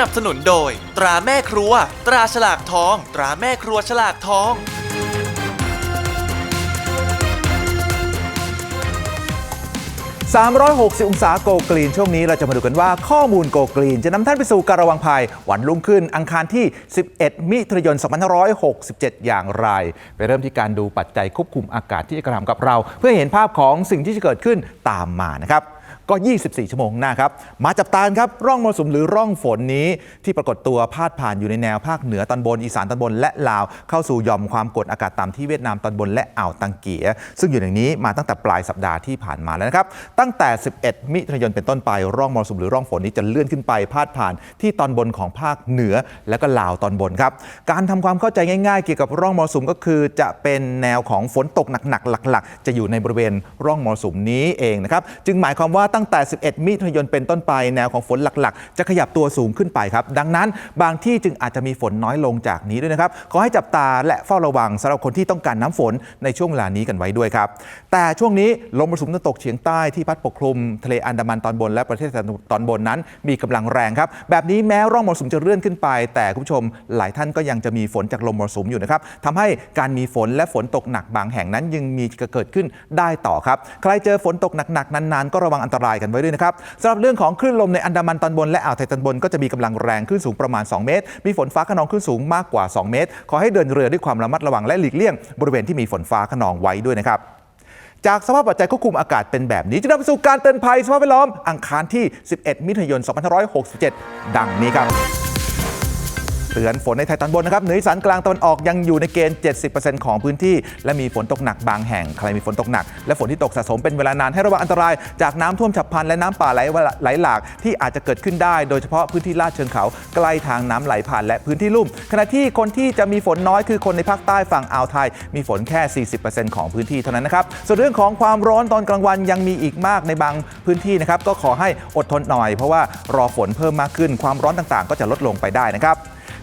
นับสนุนโดย ตราแม่ครัว ตราฉลากทอง ตราแม่ครัวฉลากทอง 360 องศาโกกรีนช่วงนี้เราจะมาดูกันว่าข้อมูลโกกรีน จะนำท่านไปสู่การระวังภัยวันรุ่งขึ้นอังคารที่ 11 มิถุนายน 2567 อย่างไร ไปเริ่มที่การดูปัจจัยควบคุมอากาศที่จะกระทำกับเรา เพื่อเห็นภาพของสิ่งที่จะเกิดขึ้นตามมานะครับ ก็ 24 ชั่วโมงหน้าครับ มาจับตาครับร่องมรสุมหรือร่องฝนนี้ที่ปรากฏตัวพาดผ่านอยู่ในแนวภาคเหนือตอนบนอีสานตอนบนและลาว เข้าสู่หย่อมความกดอากาศต่ำที่เวียดนามตอนบนและอ่าวตังเกีย ซึ่งอยู่อย่างนี้มาตั้งแต่ปลายสัปดาห์ที่ผ่านมาแล้วนะครับตั้งแต่ 11 มิถุนายนเป็นต้นไปร่องมรสุมหรือร่องฝนนี้จะเลื่อนขึ้นไปพาดผ่านที่ตอนบนของภาคเหนือและก็ลาวตอนบนครับการทำความเข้าใจง่ายๆ เกี่ยวกับร่องมรสุมก็คือจะเป็นแนวของฝนตกหนักๆหลัก ๆ จะอยู่ในบริเวณร่องมรสุมนี้เองนะครับจึงหมายความว่าตั้งแต่ 11 มิถุนายนเป็นต้นไป แนวของฝนหลักๆ จะขยับตัวสูงขึ้นไปครับ ดังนั้นบางที่จึงอาจจะมีฝนน้อยลงจากนี้ด้วยนะครับ ขอให้จับตาและเฝ้าระวังสำหรับคนที่ต้องการน้ำฝนในช่วงเวลานี้กันไว้ด้วยครับ แต่ช่วงนี้ลมมรสุมตะวันตกเฉียงใต้ที่พัดปกคลุมทะเลอันดามันตอนบนและประเทศตอนบนนั้น มีกำลังแรงครับ แบบนี้แม้ร่องมรสุมจะเลื่อนขึ้นไป แต่คุณผู้ชมหลายท่านก็ยังจะมีฝนจากลมมรสุมอยู่นะครับทำให้การมีฝนและฝนตกหนักบางแห่งนั้นยังมีเกิดขึ้นได้ต่อครับ ใครเจอฝนตกหนักๆนานๆ ก็ระวังอันตรายกันไว้ด้วยนะครับสำหรับเรื่องของคลื่นลมในอันดามันตอนบนและอ่าวไทยตอนบนก็จะมีกำลังแรงขึ้นสูงประมาณ 2 เมตร มีฝนฟ้าขนองขึ้นสูงมากกว่า 2 เมตร ขอให้เดินเรือด้วยความระมัดระวังและหลีกเลี่ยง บริเวณที่มีฝนฟ้าขนองไว้ด้วยนะครับจากสภาพปัจจัยควบคุมอากาศเป็นแบบนี้จะนำไปสู่การเตือนภัยสภาพแวดล้อมอังคารที่ 11 มิถุนายน 2567 ดังนี้ครับ เตือนฝนในไทยตอนบนนะครับเหนืออีสานกลางตะวันออกยังอยู่ในเกณฑ์ 70%ของพื้นที่ และมีฝนตกหนักบางแห่ง ใครมีฝนตกหนัก และฝนที่ตกสะสมเป็นเวลานานให้ระวังอันตราย จากน้ำท่วมฉับพลันและน้ำป่าไหลไหลหลากที่อาจจะเกิดขึ้นได้ โดยเฉพาะพื้นที่ลาดเชิงเขาใกล้ทางน้ำไหลผ่านและพื้นที่ลุ่ม ขณะที่คนที่จะมีฝนน้อยคือคนในภาคใต้ฝั่งอ่าวไทย มีฝนแค่ 40%ของพื้นที่เท่านั้นนะครับส่วนเรื่องของความร้อนตอนกลางวันยังมีอีกมากในบางพื้นที่นะครับก็ขอให้อดทนหน่อย เพราะว่ารอฝนเพิ่มมากขึ้นความร้อนต่างๆ ก็จะลดลงไปได้นะครับ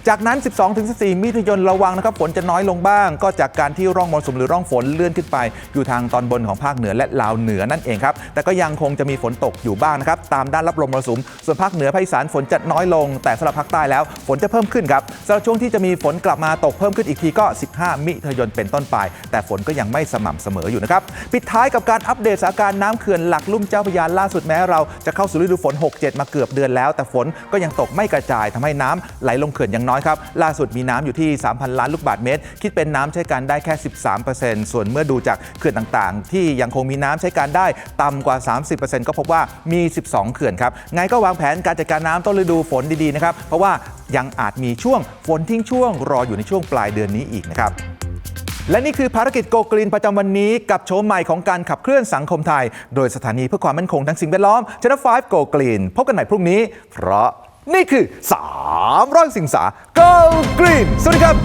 จากนั้น 12-14 มิถุนายนระวังนะครับฝนจะน้อยลงบ้าง ก็จากการที่ร่องมรสุมหรือร่องฝนเลื่อนขึ้นไป อยู่ทางตอนบนของภาคเหนือและลาวเหนือนั่นเองครับแต่ก็ยังคงจะมีฝนตกอยู่บ้างนะครับตามด้านรับลมมรสุมส่วนภาคเหนือภาคอีสานฝนจะน้อยลง แต่สำหรับภาคใต้แล้ว ฝนจะเพิ่มขึ้นครับสำหรับช่วงที่จะมีฝนกลับมาตกเพิ่มขึ้นอีกทีก็ 15 มิถุนายนเป็นต้นไป แต่ฝนก็ยังไม่สม่ำเสมออยู่นะครับปิดท้ายกับการอัปเดตสถานการณ์น้ำเขื่อนหลักลุ่มเจ้าพระยาล่าสุดแม้เราจะเข้าสู่ฤดูฝน 67 มาเกือบเดือนแล้ว แต่ฝนก็ยังตกไม่กระจายทำให้น้ำไหลลงเขื่อนยังน้อยครับล่าสุดมีน้ำอยู่ที่ 3,000 ล้านลูกบาศก์เมตร คิดเป็นน้ำใช้การได้แค่ 13%ส่วนเมื่อดูจากเขื่อนต่างๆ ที่ยังคงมีน้ำใช้การได้ต่ำกว่า 30%ก็พบว่ามี 12 เขื่อนครับไงก็วางแผนการจัดการน้ำต้นฤดูฝนดีๆนะครับเพราะว่ายังอาจมีช่วงฝนทิ้งช่วงรออยู่ในช่วงปลายเดือนนี้อีกนะครับและนี่คือภารกิจโกกรีนประจำวันนี้กับโฉมใหม่ของการขับเคลื่อนสังคมไทย โดยสถานีเพื่อความมั่นคงทางสิ่งแวดล้อมชนะ5 Go Green พบกันใหม่พรุ่งนี้ เพราะ นี่คือ 300 สิงสา Go Green สวัสดีครับ